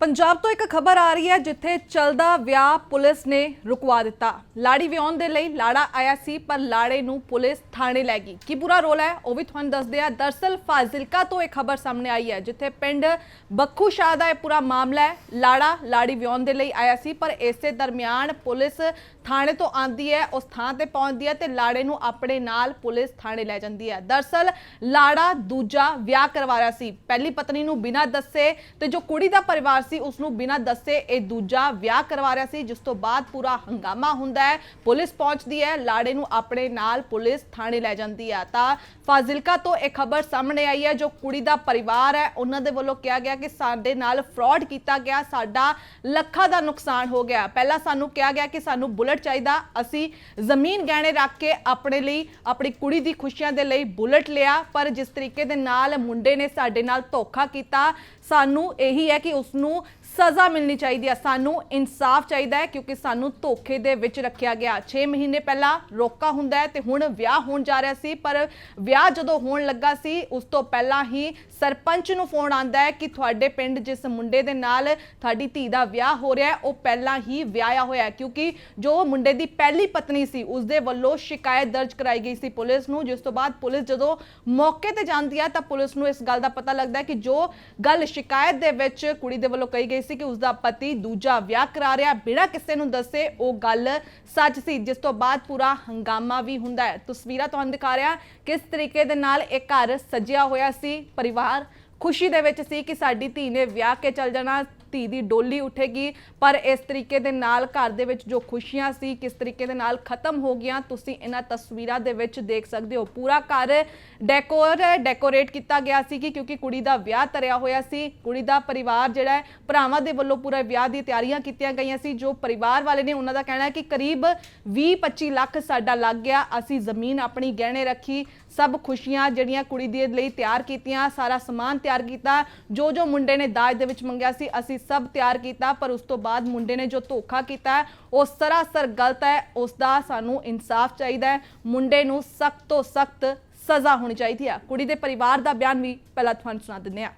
ਪੰਜਾਬ ਤੋਂ ਇੱਕ ਖਬਰ ਆ ਰਹੀ ਹੈ ਜਿੱਥੇ ਚਲਦਾ ਵਿਆਹ ਪੁਲਿਸ ਨੇ ਰੁਕਵਾ ਦਿੱਤਾ। ਲਾੜੀ ਵਿਆਹਣ ਦੇ ਲਈ ਲਾੜਾ ਆਇਆ ਸੀ, ਪਰ ਲਾੜੇ ਨੂੰ ਪੁਲਿਸ ਥਾਣੇ ਲੈ ਗਈ। ਕੀ ਪੂਰਾ ਰੋਲ ਹੈ? ਉਹ ਵੀ ਤੁਹਾਨੂੰ ਦੱਸਦੇ ਆ ਦਰਸਲ ਫਾਜ਼ਿਲਕਾ ਤੋਂ ਇਹ ਖਬਰ ਸਾਹਮਣੇ ਆਈ ਹੈ, ਜਿੱਥੇ ਪਿੰਡ ਬੱਖੂ ਸ਼ਾਹ ਦਾ ਇਹ ਪੂਰਾ ਮਾਮਲਾ ਹੈ। ਲਾੜਾ ਲਾੜੀ ਵਿਆਹਣ ਦੇ ਲਈ ਆਇਆ ਸੀ, ਪਰ ਇਸੇ ਦਰਮਿਆਨ ਪੁਲਿਸ ਥਾਣੇ ਤੋਂ ਆਂਦੀ ਹੈ, ਉਸ ਥਾਂ ਤੇ ਪਹੁੰਚਦੀ ਹੈ ਤੇ ਲਾੜੇ ਨੂੰ ਆਪਣੇ ਨਾਲ ਪੁਲਿਸ ਥਾਣੇ ਲੈ ਜਾਂਦੀ ਹੈ। ਦਰਸਲ ਲਾੜਾ ਦੂਜਾ ਵਿਆਹ ਕਰਵਾ ਰਿਹਾ ਸੀ। ਪਹਿਲੀ ਪਤਨੀ ਨੂੰ ਬਿਨਾਂ ਦੱਸੇ ਤੇ ਜੋ ਕੁੜੀ ਦਾ ਪਰਿਵਾਰ ਸੀ ਉਸ ਨੂੰ ਬਿਨਾਂ ਦੱਸੇ ਇਹ ਦੂਜਾ ਵਿਆਹ ਕਰਵਾ ਰਿਹਾ ਸੀ, ਜਿਸ ਤੋਂ ਬਾਅਦ ਪੂਰਾ ਹੰਗਾਮਾ ਹੁੰਦਾ ਹੈ। ਪੁਲਿਸ ਪਹੁੰਚਦੀ ਹੈ, ਲਾੜੇ ਨੂੰ ਆਪਣੇ ਨਾਲ ਪੁਲਿਸ ਥਾਣੇ ਲੈ ਜਾਂਦੀ ਹੈ। ਤਾਂ ਫਾਜ਼ਿਲਕਾ ਤੋਂ ਇਹ ਖਬਰ ਸਾਹਮਣੇ ਆਈ ਹੈ, ਜੋ ਕੁੜੀ ਦਾ ਪਰਿਵਾਰ ਹੈ, ਉਹਨਾਂ ਦੇ ਵੱਲੋਂ ਕਿਹਾ ਗਿਆ ਕਿ ਸਾਡੇ ਨਾਲ ਫਰਾਡ ਕੀਤਾ ਗਿਆ, ਸਾਡਾ ਲੱਖਾਂ ਦਾ ਨੁਕਸਾਨ ਹੋ ਗਿਆ। ਪਹਿਲਾਂ ਸਾਨੂੰ ਕਿਹਾ ਗਿਆ ਕਿ ਸਾਨੂੰ ਬੁਲਟ ਚਾਹੀਦਾ, ਅਸੀਂ ਜ਼ਮੀਨ ਗਹਿਣੇ ਰੱਖ ਕੇ ਆਪਣੇ ਲਈ, ਆਪਣੀ ਕੁੜੀ ਦੀ ਖੁਸ਼ੀਆਂ ਦੇ ਲਈ ਬੁਲਟ ਲਿਆ, ਪਰ ਜਿਸ ਤਰੀਕੇ ਦੇ ਨਾਲ ਮੁੰਡੇ ਨੇ ਸਾਡੇ ਨਾਲ ਧੋਖਾ ਕੀਤਾ, ਸਾਨੂੰ ਇਹੀ ਹੈ ਕਿ ਉਸ ਨੂੰ ਸਜ਼ਾ ਮਿਲਣੀ ਚਾਹੀਦੀ ਹੈ ਸਾਨੂੰ ਇਨਸਾਫ ਚਾਹੀਦਾ ਹੈ ਕਿਉਂਕਿ ਸਾਨੂੰ ਧੋਖੇ ਦੇ ਵਿੱਚ ਰੱਖਿਆ ਗਿਆ। 6 ਮਹੀਨੇ ਪਹਿਲਾਂ ਰੋਕਾ ਹੁੰਦਾ ਹੈ ਤੇ ਹੁਣ ਵਿਆਹ ਹੋਣ ਜਾ ਰਿਹਾ ਸੀ, ਪਰ ਵਿਆਹ ਜਦੋਂ ਹੋਣ ਲੱਗਾ ਸੀ, ਉਸ ਤੋਂ ਪਹਿਲਾਂ ਹੀ ਸਰਪੰਚ ਨੂੰ ਫੋਨ ਆਂਦਾ ਹੈ ਕਿ ਤੁਹਾਡੇ ਪਿੰਡ ਜਿਸ ਮੁੰਡੇ ਦੇ ਨਾਲ ਤੁਹਾਡੀ ਧੀ ਦਾ ਵਿਆਹ ਹੋ ਰਿਹਾ ਹੈ, ਉਹ ਪਹਿਲਾਂ ਹੀ ਵਿਆਹਿਆ ਹੋਇਆ ਹੈ। ਕਿਉਂਕਿ ਜੋ ਮੁੰਡੇ ਦੀ ਪਹਿਲੀ ਪਤਨੀ ਸੀ, ਉਸ ਦੇ ਵੱਲੋਂ ਸ਼ਿਕਾਇਤ ਦਰਜ ਕਰਾਈ ਗਈ ਸੀ ਪੁਲਿਸ ਨੂੰ। ਜਿਸ ਤੋਂ ਬਾਅਦ ਪੁਲਿਸ ਜਦੋਂ ਮੌਕੇ ਤੇ ਜਾਂਦੀ ਹੈ ਤਾਂ ਪੁਲਿਸ ਨੂੰ ਇਸ ਗੱਲ ਦਾ ਪਤਾ ਲੱਗਦਾ ਹੈ ਕਿ ਜੋ ਗੱਲ ਸ਼ਿਕਾਇਤ ਦੇ ਵਿੱਚ ਕੁੜੀ ਦੇ ਵੱਲੋਂ ਕਹੀ ਗਈ ਸੀ ਕਿ ਉਸ ਦਾ ਪਤੀ ਦੂਜਾ ਵਿਆਹ ਕਰਾ ਰਿਹਾ ਬਿਨਾਂ ਕਿਸੇ ਨੂੰ ਦੱਸੇ ਉਹ ਗੱਲ ਸੱਚ ਸੀ, ਜਿਸ ਤੋਂ ਬਾਅਦ ਪੂਰਾ ਹੰਗਾਮਾ ਵੀ ਹੁੰਦਾ ਹੈ। ਤਸਵੀਰਾਂ ਤੁਹਾਨੂੰ ਦਿਖਾ ਰਿਹਾ ਕਿਸ ਤਰੀਕੇ ਦੇ ਨਾਲ ਇਹ ਘਰ ਸਜਿਆ ਹੋਇਆ ਸੀ। ਪਰਿਵਾਰ ਖੁਸ਼ੀ ਦੇ ਵਿੱਚ ਸੀ ਕਿ ਸਾਡੀ ਧੀ ਨੇ ਵਿਆਹ ਕੇ ਚੱਲ ਜਾਣਾ। ਧੀ ਦੀ ਡੋਲੀ ਉੱਠੇਗੀ। ਪਰ ਇਸ ਤਰੀਕੇ ਦੇ ਨਾਲ ਘਰ ਦੇ ਵਿੱਚ ਜੋ ਖੁਸ਼ੀਆਂ ਸੀ, ਕਿਸ ਤਰੀਕੇ ਦੇ ਨਾਲ ਖਤਮ ਹੋ ਗਈਆਂ, ਤੁਸੀਂ ਇਹਨਾਂ ਤਸਵੀਰਾਂ ਦੇ ਵਿੱਚ ਦੇਖ ਸਕਦੇ ਹੋ। ਪੂਰਾ ਘਰ ਡੈਕੋਰ, ਡੈਕੋਰੇਟ ਕੀਤਾ ਗਿਆ ਸੀ ਕਿ ਕਿਉਂਕਿ ਕੁੜੀ ਦਾ ਵਿਆਹ ਤਰਿਆ ਹੋਇਆ ਸੀ। ਕੁੜੀ ਦਾ ਪਰਿਵਾਰ ਜਿਹੜਾ ਹੈ, ਭਰਾਵਾਂ ਦੇ ਵੱਲੋਂ ਪੂਰਾ ਵਿਆਹ ਦੀ ਤਿਆਰੀਆਂ ਕੀਤੀਆਂ ਗਈਆਂ ਸੀ। ਜੋ ਪਰਿਵਾਰ ਵਾਲੇ ਨੇ ਉਹਨਾਂ ਦਾ ਕਹਿਣਾ ਹੈ ਕਿ ਕਰੀਬ 20-25 ਲੱਖ ਸਾਡਾ ਲੱਗ ਗਿਆ। ਅਸੀਂ ਜ਼ਮੀਨ ਆਪਣੀ ਗਹਿਣੇ ਰੱਖੀ, ਸਭ ਖੁਸ਼ੀਆਂ ਜਿਹੜੀਆਂ ਕੁੜੀ ਦੇ ਲਈ ਤਿਆਰ ਕੀਤੀਆਂ, ਸਾਰਾ ਸਮਾਨ ਤਿਆਰ ਕੀਤਾ। ਜੋ ਜੋ ਮੁੰਡੇ ਨੇ ਦਾਜ ਦੇ ਵਿੱਚ ਮੰਗਿਆ ਸੀ, ਅਸੀਂ ਸਭ ਤਿਆਰ ਕੀਤਾ, ਪਰ ਉਸ ਤੋਂ ਬਾਅਦ ਮੁੰਡੇ ਨੇ ਜੋ ਧੋਖਾ ਕੀਤਾ ਉਹ ਸਰਾਸਰ ਗਲਤ ਹੈ। ਉਸ ਦਾ ਸਾਨੂੰ ਇਨਸਾਫ ਚਾਹੀਦਾ ਹੈ। ਮੁੰਡੇ ਨੂੰ ਸਖਤ ਤੋਂ ਸਖਤ ਸਜ਼ਾ ਹੋਣੀ ਚਾਹੀਦੀ ਹੈ। ਕੁੜੀ ਦੇ ਪਰਿਵਾਰ ਦਾ ਬਿਆਨ ਵੀ ਪਹਿਲਾਂ ਤੁਹਾਨੂੰ ਸੁਣਾ ਦਿੰਦੇ ਹਾਂ।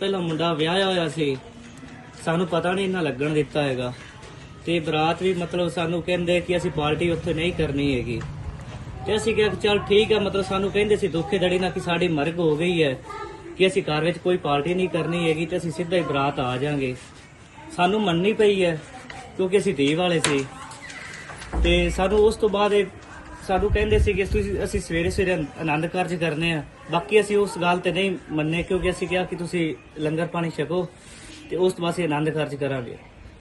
ਪਹਿਲਾਂ ਮੁੰਡਾ ਵਿਆਹਿਆ ਹੋਇਆ ਸੀ। ਸਾਨੂੰ ਪਤਾ ਨਹੀਂ ਇਹਨਾਂ ਲੱਗਣ ਦਿੱਤਾ ਹੈਗਾ। ਤੇ ਬਰਾਤ ਵੀ ਮਤਲਬ ਸਾਨੂੰ ਕਹਿੰਦੇ ਕਿ ਅਸੀਂ ਪਾਰਟੀ ਉੱਥੇ ਨਹੀਂ ਕਰਨੀ ਹੈਗੀ। ਤੇ ਅਸੀਂ ਕਿਹਾ ਕਿ ਚੱਲ ਠੀਕ ਹੈ, ਮਤਲਬ ਸਾਨੂੰ ਕਹਿੰਦੇ ਸੀ ਦੁੱਖੇ ਦੜੀ ਨਾਲ ਕਿ ਸਾਡੀ ਮਰਗ ਹੋ ਗਈ ਹੈ। ਕਿ ਅਸੀਂ ਘਰ ਵਿੱਚ ਕੋਈ ਪਾਰਟੀ ਨਹੀਂ ਕਰਨੀ ਹੈਗੀ ਤੇ ਅਸੀਂ ਸਿੱਧਾ ਹੀ ਬਰਾਤ ਆ ਜਾਾਂਗੇ। ਸਾਨੂੰ ਮੰਨਣੀ ਪਈ ਹੈ, ਕਿਉਂਕਿ ਅਸੀਂ ਦੇਵ ਵਾਲੇ ਸੀ। ਤੇ ਸਾਨੂੰ ਉਸ ਤੋਂ ਬਾਅਦ ਇਹ ਸਾਨੂੰ ਕਹਿੰਦੇ ਸੀ ਕਿ ਤੁਸੀਂ ਅਸੀਂ ਸਵੇਰੇ ਸਵੇਰੇ ਆਨੰਦ ਕਾਰਜ ਕਰਨੇ ਆ। ਬਾਕੀ ਅਸੀਂ ਉਸ ਗੱਲ ਤੇ ਨਹੀਂ ਮੰਨੇ, ਕਿਉਂਕਿ ਅਸੀਂ ਕਿਹਾ ਕਿ ਤੁਸੀਂ ਲੰਗਰ ਪਾਣੀ ਛਕੋ ਤੇ ਉਸ ਤੋਂ ਬਾਅਦ ਅਸੀਂ ਆਨੰਦ ਕਾਰਜ ਕਰਾਂਗੇ।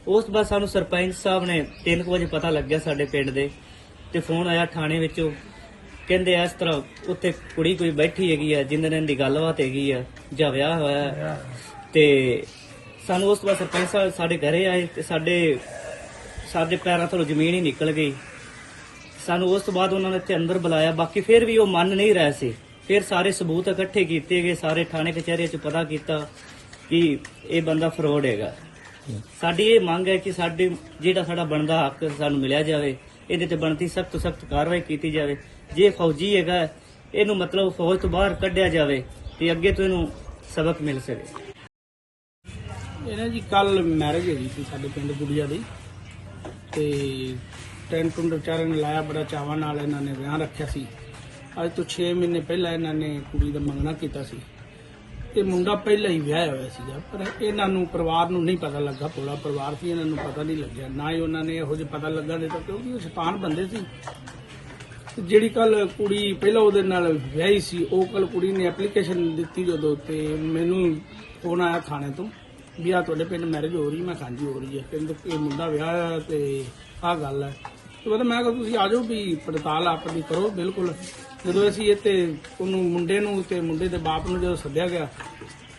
ਉਸ ਤੋਂ ਬਾਅਦ ਸਾਨੂੰ ਸਰਪੰਚ ਸਾਹਿਬ ਨੇ 3 ਵਜੇ ਪਤਾ ਲੱਗਿਆ ਸਾਡੇ ਪਿੰਡ ਦੇ ਤੇ ਫੋਨ ਆਇਆ ਥਾਣੇ ਵਿੱਚੋਂ ਕਹਿੰਦੇ ਇਸ ਤਰ੍ਹਾਂ ਉੱਥੇ ਕੁੜੀ ਕੋਈ ਬੈਠੀ ਹੈਗੀ ਆ ਜਿੰਦੇ ਨਾਲ ਦੀ ਗੱਲਬਾਤ ਹੈਗੀ ਆ, ਜਾਂ ਵਿਆਹ ਹੋਇਆ। ਹੈ। ਤੇ ਸਾਨੂੰ ਉਸ ਤੋਂ ਬਾਅਦ ਸਰਪੰਚ ਸਾਹਿਬ ਸਾਡੇ ਘਰੇ ਆਏ ਤੇ ਸਾਡੇ ਸਾਡੇ ਪੈਰਾਂ ਤੋਂ ਜ਼ਮੀਨ ਹੀ ਨਿਕਲ ਗਈ। ਸਾਨੂੰ ਉਸ ਤੋਂ ਬਾਅਦ ਉਹਨਾਂ ਨੇ ਇੱਥੇ ਅੰਦਰ ਬੁਲਾਇਆ, ਬਾਕੀ ਫਿਰ ਵੀ ਉਹ ਮੰਨ ਨਹੀਂ ਰਹੇ ਸੀ। ਫਿਰ ਸਾਰੇ ਸਬੂਤ ਇਕੱਠੇ ਕੀਤੇ ਗਏ, ਸਾਰੇ ਥਾਣੇ ਕਚਹਿਰੀ 'ਚ ਪਤਾ ਕੀਤਾ ਕਿ ਇਹ ਬੰਦਾ ਫਰੋਡ ਹੈਗਾ। ਸਾਡੀ ਇਹ ਮੰਗ ਹੈ ਕਿ ਸਾਡੇ, ਜਿਹੜਾ ਸਾਡਾ ਬਣਦਾ ਹੱਕ ਸਾਨੂੰ ਮਿਲਿਆ ਜਾਵੇ। ਇਹਦੇ ਤੇ ਬਣਤੀ ਸਖਤ ਤੋਂ ਸਖਤ ਕਾਰਵਾਈ ਕੀਤੀ ਜਾਵੇ। ਜੇ ਫੌਜੀ ਹੈਗਾ, ਇਹਨੂੰ ਮਤਲਬ ਫੌਜ ਤੋਂ ਬਾਹਰ ਕੱਢਿਆ ਜਾਵੇ ਤੇ ਅੱਗੇ ਤੋਂ ਇਹਨੂੰ ਸਬਕ ਮਿਲ ਸਕੇ। ਇਹਨਾਂ ਜੀ ਕੱਲ ਮੈਰਿਜ ਹੋਈ ਸੀ ਸਾਡੇ ਪਿੰਡ ਗੁੜੀਆ ਦੀ। ਤੇ ਟੈਂਟ ਟੁੰਡ ਵਿਚਾਰੇ ਨੇ ਲਾਇਆ ਬੜਾ ਚਾਵਾਂ ਨਾਲ, ਇਹਨਾਂ ਨੇ ਵਿਆਹ ਰੱਖਿਆ ਸੀ। ਅੱਜ ਤੋਂ 6 ਮਹੀਨੇ ਪਹਿਲਾਂ ਇਹਨਾਂ ਨੇ ਕੁੜੀ ਦਾ ਮੰਗਣਾ ਕੀਤਾ ਸੀ। ਤੇ ਮੁੰਡਾ ਪਹਿਲਾਂ ਹੀ ਵਿਆਹਿਆ ਹੋਇਆ ਸੀਗਾ, ਪਰ ਇਹਨਾਂ ਨੂੰ ਪਰਿਵਾਰ ਨੂੰ ਨਹੀਂ ਪਤਾ ਲੱਗਾ ਪੂਰਾ ਪਰਿਵਾਰ ਸੀ, ਇਹਨਾਂ ਨੂੰ ਪਤਾ ਨਹੀਂ ਲੱਗਿਆ। ਨਾ ਹੀ ਉਹਨਾਂ ਨੇ ਇਹੋ ਜਿਹਾ ਪਤਾ ਲੱਗਾ ਦਿੱਤਾ, ਕਿਉਂਕਿ ਉਹ ਸ਼ੈਤਾਨ ਬੰਦੇ ਸੀ। ਤੇ ਜਿਹੜੀ ਕੱਲ ਕੁੜੀ ਪਹਿਲਾਂ ਉਹਦੇ ਨਾਲ ਵਿਆਹੀ ਸੀ, ਉਹ ਕੱਲ ਕੁੜੀ ਨੇ ਐਪਲੀਕੇਸ਼ਨ ਦਿੱਤੀ ਜਦੋਂ ਤੇ ਮੈਨੂੰ ਫੋਨ ਆਇਆ ਥਾਣੇ ਤੋਂ ਵੀ ਆ ਤੁਹਾਡੇ ਪਿੰਡ ਮੈਰਿਜ ਹੋ ਰਹੀ, ਮੈਂ ਸਾਂਝੀ ਹੋ ਰਹੀ ਹੈ। ਕਹਿੰਦੇ ਇਹ ਮੁੰਡਾ ਵਿਆਹ ਹੈ ਤੇ ਆਹ ਗੱਲ ਹੈ। ਤੇ ਪਤਾ ਮੈਂ ਕਿਹਾ ਤੁਸੀਂ ਆ ਜਾਓ ਵੀ ਪੜਤਾਲ ਆਪਣੀ ਕਰੋ, ਬਿਲਕੁਲ। ਜਦੋਂ ਅਸੀਂ ਇੱਥੇ ਉਹਨੂੰ ਮੁੰਡੇ ਨੂੰ ਤੇ ਮੁੰਡੇ ਦੇ ਬਾਪ ਨੂੰ ਜਦੋਂ ਸੱਦਿਆ ਗਿਆ,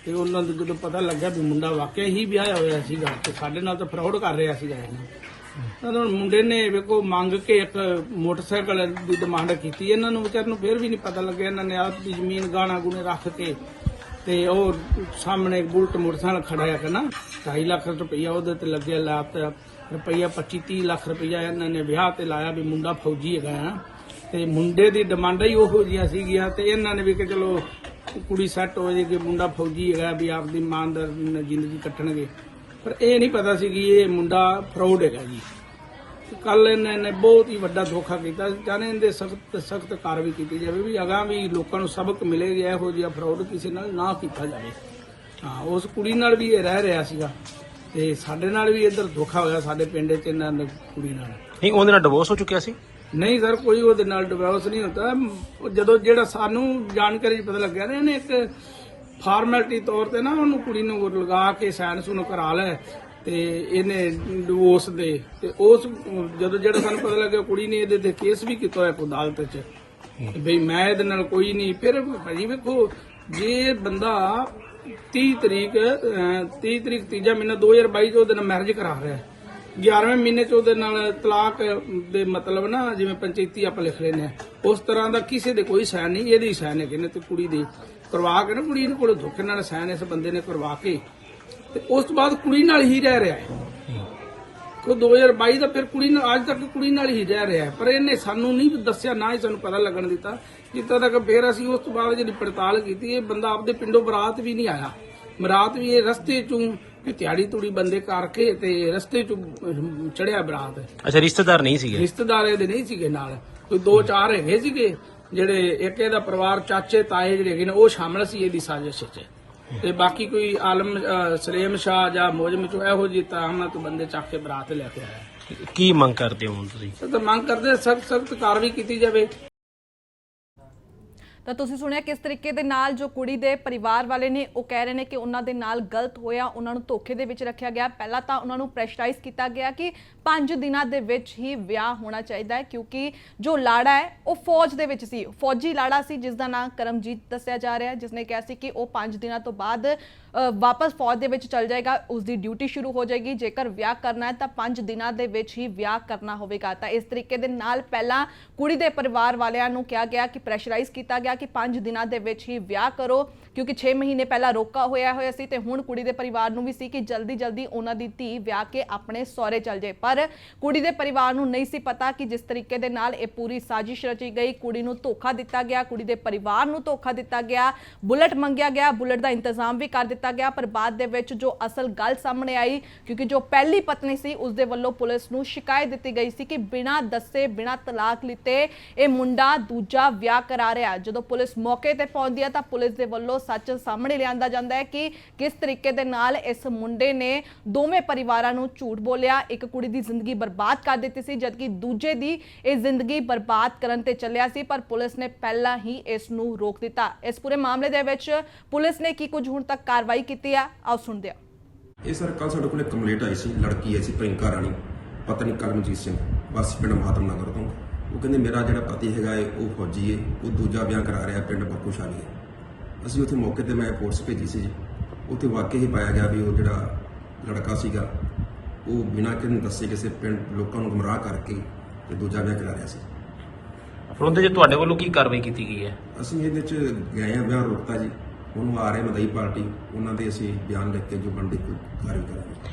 ਤੇ ਉਹਨਾਂ ਨੂੰ ਜਦੋਂ ਪਤਾ ਲੱਗਿਆ ਵੀ ਮੁੰਡਾ ਵਾਕਿਆ ਹੀ ਵਿਆਹਿਆ ਹੋਇਆ ਸੀਗਾ ਤੇ ਸਾਡੇ ਨਾਲ ਤਾਂ ਫਰਾਡ ਕਰ ਰਿਹਾ ਸੀਗਾ ਇਹਨਾਂ ਤਾਂ ਹੁਣ ਮੁੰਡੇ ਨੇ ਵੇਖੋ ਮੰਗ ਕੇ ਇੱਕ ਮੋਟਰਸਾਈਕਲ ਦੀ ਡਿਮਾਂਡ ਕੀਤੀ, ਇਹਨਾਂ ਨੂੰ ਵਿਚਾਰ ਨੂੰ ਫਿਰ ਵੀ ਨਹੀਂ ਪਤਾ ਲੱਗਿਆ, ਇਹਨਾਂ ਨੇ ਆਪ ਦੀ ਜ਼ਮੀਨ ਗਾਣਾ ਗੁਣੇ ਰੱਖ ਕੇ ਤੇ ਉਹ ਸਾਹਮਣੇ ਇੱਕ ਬੁਲਟ ਮੋਟਰਸਾਈਕਲ ਖੜਾ ਹੈ ਕਹਿੰਦਾ 2.5 ਲੱਖ ਰੁਪਈਆ ਉਹਦੇ ਤੇ ਲੱਗਿਆ ਲਾਪ ਤੇ ਰੁਪਈਆ 25 30 ਲੱਖ ਰੁਪਈਆ ਇਹਨਾਂ ਨੇ ਵਿਆਹ ਤੇ ਲਾਇਆ ਵੀ ਮੁੰਡਾ ਫੌਜੀ ਹੈਗਾ ਆ ਤੇ ਮੁੰਡੇ ਦੀ ਡਿਮਾਂਡਾਂ ਹੀ ਉਹੋ ਜਿਹੀਆਂ ਸੀਗੀਆਂ ਤੇ ਇਹਨਾਂ ਨੇ ਵੀ ਕਿ ਚਲੋ ਕੁੜੀ ਸੈੱਟ ਹੋ ਜਾਏਗੀ ਮੁੰਡਾ ਫੌਜੀ ਹੈਗਾ ਵੀ ਆਪਦੀ ਇਮਾਨਦਾਰ ਜ਼ਿੰਦਗੀ ਕੱਟਣਗੇ। ਪਰ ਇਹ ਨਹੀਂ ਪਤਾ ਸੀ ਕਿ ਇਹ ਮੁੰਡਾ ਫਰਾਡ ਹੈਗਾ ਜੀ। ਕੱਲ ਇਹਨੇ ਇਹਨੇ ਬਹੁਤ ਹੀ ਵੱਡਾ ਧੋਖਾ ਕੀਤਾ। ਚਾਹਨੇ ਇਹਦੇ ਸਖਤ ਸਖਤ ਕਾਰਵਾਈ ਕੀਤੀ ਜਾਵੇ ਵੀ ਅਗਾਂਹ ਵੀ ਲੋਕਾਂ ਨੂੰ ਸਬਕ ਮਿਲੇਗਾ ਇਹੋ ਜਿਹਾ ਫਰਾਡ ਕਿਸੇ ਨਾਲ ਨਾ ਕੀਤਾ ਜਾਵੇ। ਹਾਂ ਉਸ ਕੁੜੀ ਨਾਲ ਵੀ ਇਹ ਰਹਿ ਰਿਹਾ ਸੀਗਾ ਤੇ ਸਾਡੇ ਨਾਲ ਵੀ ਇੱਧਰ ਧੋਖਾ ਹੋਇਆ ਸਾਡੇ ਪਿੰਡ 'ਚ ਇਹਨਾਂ ਦੀ ਕੁੜੀ ਨਾਲ। ਨਹੀਂ ਉਹਦੇ ਨਾਲ ਡਿਵੋਰਸ ਹੋ ਚੁੱਕਿਆ ਸੀ? ਨਹੀਂ ਸਰ ਕੋਈ ਉਹਦੇ ਨਾਲ ਡਿਵੋਰਸ ਨਹੀਂ ਹੁੰਦਾ। ਜਦੋਂ ਜਿਹੜਾ ਸਾਨੂੰ ਜਾਣਕਾਰੀ ਪਤਾ ਲੱਗਿਆ ਨਾ ਇਹਨੇ ਇੱਕ ਫਾਰਮੈਲਿਟੀ ਤੌਰ ਤੇ ਨਾ ਉਹਨੂੰ ਕੁੜੀ ਨੂੰ ਲਗਾ ਕੇ ਸਾਈਨ ਸੁਨ ਕਰਾ ਲੈ ਤੇ ਇਹਨੇ ਡਿਵੋਰਸ ਦੇ ਤੇ ਉਸ ਜਦੋਂ ਜਿਹੜਾ ਸਾਨੂੰ ਪਤਾ ਲੱਗਿਆ ਕੁੜੀ ਨੇ ਇਹਦੇ ਤੇ ਕੇਸ ਵੀ ਕੀਤਾ ਹੋਇਆ ਕੋਈ ਅਦਾਲਤ 'ਚ ਬਈ ਮੈਂ ਇਹਦੇ ਨਾਲ ਕੋਈ ਨਹੀਂ ਫਿਰ ਭਾਜੀ ਵੇਖੋ ਜੇ ਬੰਦਾ 30 ਤਰੀਕ ਅਹ, 30 ਤਰੀਕ ਤੀਜਾ ਮਹੀਨਾ 2022 ਚ ਉਹਦੇ ਨਾਲ ਮੈਰਿਜ ਕਰਾ ਰਿਹਾ ਹੈ 11ਵੇਂ ਮਹੀਨੇ ਚ ਉਹਦੇ ਨਾਲ ਤਲਾਕ ਦੇ ਮਤਲਬ ਨਾ ਜਿਵੇਂ ਪੰਚਾਇਤੀ ਆਪਾਂ ਲਿਖ ਲੈਨੇ ਆ ਉਸ ਤਰ੍ਹਾਂ ਦਾ ਕਿਸੇ ਦੇ ਕੋਈ ਸਾਈਨ ਨਹੀਂ ਇਹਦੀ ਸਾਈਨ ਹੈ ਨੇ ਤੇ ਕੁੜੀ ਦੇ ਕਰਵਾ ਕੇ ਨਾ ਕੁੜੀ ਦੇ ਕੋਲ ਧੋਖੇ ਨਾਲ ਸਾਈਨ ਇਸ ਬੰਦੇ ਨੇ ਕਰਵਾ ਕੇ ਤੇ ਉਸ ਤੋਂ ਬਾਅਦ ਕੁੜੀ ਨਾਲ ਹੀ ਰਹਿ ਰਿਹਾ। ਹੈ ਕੋ 2022 ਦਾ ਫਿਰ ਕੁੜੀ ਨਾਲ ਅੱਜ ਤੱਕ ਕੁੜੀ ਨਾਲ ਹੀ ਰਹਿ ਰਿਹਾ। ਪਰ ਇਹਨੇ ਸਾਨੂੰ ਨਹੀਂ ਦੱਸਿਆ ਨਾ ਹੀ ਸਾਨੂੰ ਪਤਾ ਲੱਗਣ ਦਿੱਤਾ। ਜਿੱਦਾਂ ਤੱਕ ਫਿਰ ਅਸੀਂ ਉਸ ਤੋਂ ਬਾਅਦ ਜਿਹੜੀ ਪੜਤਾਲ ਕੀਤੀ ਇਹ ਬੰਦਾ ਆਪਦੇ ਪਿੰਡੋਂ ਬਰਾਤ ਵੀ ਨਹੀਂ ਆਇਆ। ਬਰਾਤ ਵੀ ਇਹ ਰਸਤੇ ਚੋਂ ਤਿਆੜੀ ਤੂੜੀ ਬੰਦੇ ਕਰਕੇ ਤੇ ਰਸਤੇ ਚੋਂ ਚੜਿਆ ਬਰਾਤ। ਅੱਛਾ ਰਿਸ਼ਤੇਦਾਰ ਨਹੀਂ ਸੀਗੇ? ਰਿਸ਼ਤੇਦਾਰ ਇਹਦੇ ਨਹੀਂ ਸੀਗੇ ਨਾਲ। ਕੋਈ ਦੋ ਚਾਰ ਹੈਗੇ ਸੀਗੇ ਜਿਹੜੇ ਇੱਕ ਇਹਦਾ ਪਰਿਵਾਰ ਚਾਚੇ ਤਾਏ ਜਿਹੜੇ ਹੈਗੇ ਨੇ ਉਹ ਸ਼ਾਮਲ ਸੀ ਇਹਦੀ ਸਾਜ਼ਿਸ਼ 'ਚ ਤੇ ਬਾਕੀ ਕੋਈ ਆਲਮ ਸਲੇਮ ਸ਼ਾਹ ਜਾਂ ਮੋਜਮ ਚੋਂ ਇਹੋ ਜਿਹੀ ਤਾਹਮਤ ਤੋਂ ਬੰਦੇ ਚੱਕ ਕੇ ਬਰਾਤ ਲੈ ਕੇ ਆਇਆ। ਕੀ ਮੰਗ ਕਰਦੇ ਹੋ ਹੁਣ ਤੁਸੀਂ? ਤਾਂ ਮੰਗ ਕਰਦੇ ਸਖਤ ਸਖਤ ਕਾਰਵਾਈ ਕੀਤੀ ਜਾਵੇ। ਤਾਂ ਤੁਸੀਂ ਸੁਣਿਆ ਕਿਸ ਤਰੀਕੇ ਦੇ ਨਾਲ ਜੋ ਕੁੜੀ ਦੇ ਪਰਿਵਾਰ ਵਾਲੇ ਨੇ, ਉਹ ਕਹਿ ਰਹੇ ਨੇ ਕਿ ਉਹਨਾਂ ਦੇ ਨਾਲ ਗਲਤ ਹੋਇਆ, ਉਹਨਾਂ ਨੂੰ ਧੋਖੇ ਦੇ ਵਿੱਚ ਰੱਖਿਆ ਗਿਆ। ਪਹਿਲਾਂ ਤਾਂ ਉਹਨਾਂ ਨੂੰ ਪ੍ਰੈਸ਼ਰਾਈਜ਼ ਕੀਤਾ ਗਿਆ ਕਿ 5 ਦਿਨਾਂ ਦੇ ਵਿੱਚ ਹੀ ਵਿਆਹ ਹੋਣਾ ਚਾਹੀਦਾ ਹੈ, ਕਿਉਂਕਿ ਜੋ ਲਾੜਾ ਹੈ, ਉਹ ਫੌਜ ਦੇ ਵਿੱਚ ਸੀ। ਫੌਜੀ ਲਾੜਾ ਸੀ, ਜਿਸ ਦਾ ਨਾਮ ਕਰਮਜੀਤ ਦੱਸਿਆ ਜਾ ਰਿਹਾ ਹੈ ਜਿਸ ਨੇ ਕਿਹਾ ਸੀ ਕਿ ਉਹ 5 ਦਿਨਾਂ ਤੋਂ ਬਾਅਦ ਵਾਪਸ ਫੌਜ ਦੇ ਵਿੱਚ ਚਲ ਜਾਏਗਾ ਉਸ ਦੀ ਡਿਊਟੀ ਸ਼ੁਰੂ ਹੋ ਜਾਏਗੀ। ਜੇਕਰ ਵਿਆਹ ਕਰਨਾ ਹੈ, ਤਾਂ 5 ਦਿਨਾਂ ਦੇ ਵਿੱਚ ਹੀ ਵਿਆਹ ਕਰਨਾ ਹੋਵੇਗਾ। ਤਾਂ ਇਸ ਤਰੀਕੇ ਦੇ ਨਾਲ ਪਹਿਲਾਂ ਕੁੜੀ ਦੇ ਪਰਿਵਾਰ ਵਾਲਿਆਂ ਨੂੰ ਕਿਹਾ ਗਿਆ ਕਿ ਪ੍ਰੈਸ਼ਰਾਈਜ਼ ਕੀਤਾ ਗਿਆ ਕਿ 5 ਦਿਨਾਂ ਦੇ ਵਿੱਚ ਹੀ ਵਿਆਹ ਕਰੋ, ਕਿਉਂਕਿ 6 ਮਹੀਨੇ ਪਹਿਲਾਂ ਰੋਕਾ ਹੋਇਆ ਹੋਇਆ ਸੀ ਤੇ ਹੁਣ ਕੁੜੀ ਦੇ ਪਰਿਵਾਰ ਨੂੰ ਵੀ ਸੀ ਕਿ ਜਲਦੀ ਜਲਦੀ ਉਹਨਾਂ ਦੀ ਧੀ ਵਿਆਹ ਕੇ ਆਪਣੇ ਸਹੁਰੇ ਚਲ ਜਾਏ। ਪਰ ਕੁੜੀ ਦੇ ਪਰਿਵਾਰ ਨੂੰ ਨਹੀਂ ਸੀ ਪਤਾ ਕਿ ਜਿਸ ਤਰੀਕੇ ਦੇ ਨਾਲ ਇਹ ਪੂਰੀ ਸਾਜ਼ਿਸ਼ ਰਚੀ ਗਈ। ਕੁੜੀ ਨੂੰ ਧੋਖਾ ਦਿੱਤਾ ਗਿਆ, ਕੁੜੀ ਦੇ ਪਰਿਵਾਰ ਨੂੰ ਧੋਖਾ ਦਿੱਤਾ ਗਿਆ, ਬੁਲਟ ਮੰਗਿਆ ਗਿਆ, ਬੁਲਟ ਦਾ ਇੰਤਜ਼ਾਮ ਵੀ ਕਰ ਦਿੱਤਾ ਗਿਆ। ਪਰ ਬਾਅਦ ਦੇ ਵਿੱਚ ਜੋ ਅਸਲ ਗੱਲ ਸਾਹਮਣੇ ਆਈ, ਕਿਉਂਕਿ ਜੋ ਪਹਿਲੀ ਪਤਨੀ ਸੀ, ਉਸ ਦੇ ਵੱਲੋਂ ਪੁਲਿਸ ਨੂੰ ਸ਼ਿਕਾਇਤ ਦਿੱਤੀ ਗਈ ਸੀ ਕਿ ਬਿਨਾਂ ਦੱਸੇ, ਬਿਨਾਂ ਤਲਾਕ ਲਿੱਤੇ ਇਹ ਮੁੰਡਾ ਦੂਜਾ ਵਿਆਹ ਕਰਾ ਰਿਹਾ। ਜਦੋਂ ਪੁਲਿਸ ਮੌਕੇ ਤੇ ਪਹੁੰਚਦੀ ਹੈ ਤਾਂ ਪੁਲਿਸ ਦੇ ਵੱਲੋਂ ਸੱਚ ਸਾਹਮਣੇ ਲਿਆਂਦਾ ਜਾਂਦਾ ਹੈ ਕਿ ਕਿਸ ਤਰੀਕੇ ਦੇ ਨਾਲ ਇਸ ਮੁੰਡੇ ਨੇ ਦੋਵੇਂ ਪਰਿਵਾਰਾਂ ਨੂੰ ਝੂਠ ਬੋਲਿਆ, ਇੱਕ ਕੁੜੀ ਦੀ ਜ਼ਿੰਦਗੀ ਬਰਬਾਦ ਕਰ ਦਿੱਤੀ ਸੀ, ਜਦਕਿ ਦੂਜੇ ਦੀ ਇਹ ਜ਼ਿੰਦਗੀ ਬਰਬਾਦ ਕਰਨ ਤੇ ਚੱਲਿਆ ਸੀ, ਪਰ ਪੁਲਿਸ ਨੇ ਪਹਿਲਾਂ ਹੀ ਇਸ ਨੂੰ ਰੋਕ ਦਿੱਤਾ। ਇਸ ਪੂਰੇ ਮਾਮਲੇ ਦੇ ਵਿੱਚ ਪੁਲਿਸ ਨੇ ਕੀ ਕੁਝ ਹੁਣ ਤੱਕ ਕਾਰਵਾਈ ਕੀਤੀ ਆ? ਆਓ ਸੁਣਦੇ ਹਾਂ। ਇਹ ਸਰ ਕੱਲ ਸਾਡੇ ਕੋਲ ਕੰਪਲੇਂਟ ਆਈ ਸੀ, ਲੜਕੀ ਆਈ ਸੀ ਪ੍ਰਿੰਕਾ ਰਾਣੀ ਪਤਨੀ ਕਰਮਜੀਤ ਸਿੰਘ, ਵਾਸੀ ਪਿੰਡ ਮਾਤਮ ਨਗਰ ਤੋਂ। ਉਹ ਕਹਿੰਦੇ ਮੇਰਾ ਜਿਹੜਾ ਪਤੀ ਹੈਗਾ ਏ ਉਹ ਫੌਜੀ ਏ ਉਹ ਦੂਜਾ ਵਿਆਹ ਕਰਾ ਰਿਹਾ ਪਿੰਡ ਬੱਕੂ ਸ਼ਾਲੀ ਅਸੀਂ ਉੱਥੇ ਮੌਕੇ ਤੇ ਮੈਂ ਫੋਰਸ ਭੇਜੀ ਸੀ ਜੀ। ਉੱਥੇ ਵਾਕਿਆ ਹੀ ਪਾਇਆ ਗਿਆ ਵੀ ਉਹ ਜਿਹੜਾ ਲੜਕਾ ਸੀਗਾ ਉਹ ਬਿਨਾਂ ਕਿਸੇ ਨੂੰ ਦੱਸੇ ਕਿਸੇ ਪਿੰਡ ਲੋਕਾਂ ਨੂੰ ਗੁੰਮਰਾਹ ਕਰਕੇ ਤੇ ਦੂਜਾ ਵਿਆਹ ਕਰਾ ਰਿਹਾ ਸੀ। ਫਿਰ ਉਹਦੇ 'ਚ ਤੁਹਾਡੇ ਵੱਲੋਂ ਕੀ ਕਾਰਵਾਈ ਕੀਤੀ ਗਈ ਹੈ? ਅਸੀਂ ਇਹਦੇ ਚ ਗਏ ਆ ਵਿਆਹ ਰੋਕਤਾ ਜੀ। ਉਹਨੂੰ ਆ ਰਹੇ ਮਦਈ ਪਾਰਟੀ। ਉਹਨਾਂ ਦੇ ਅਸੀਂ ਬਿਆਨ ਲਿਖ ਕੇ ਜੋ ਬਣਦੀ ਕੋਈ ਕਾਰਵਾਈ ਕਰਾਂਗੇ।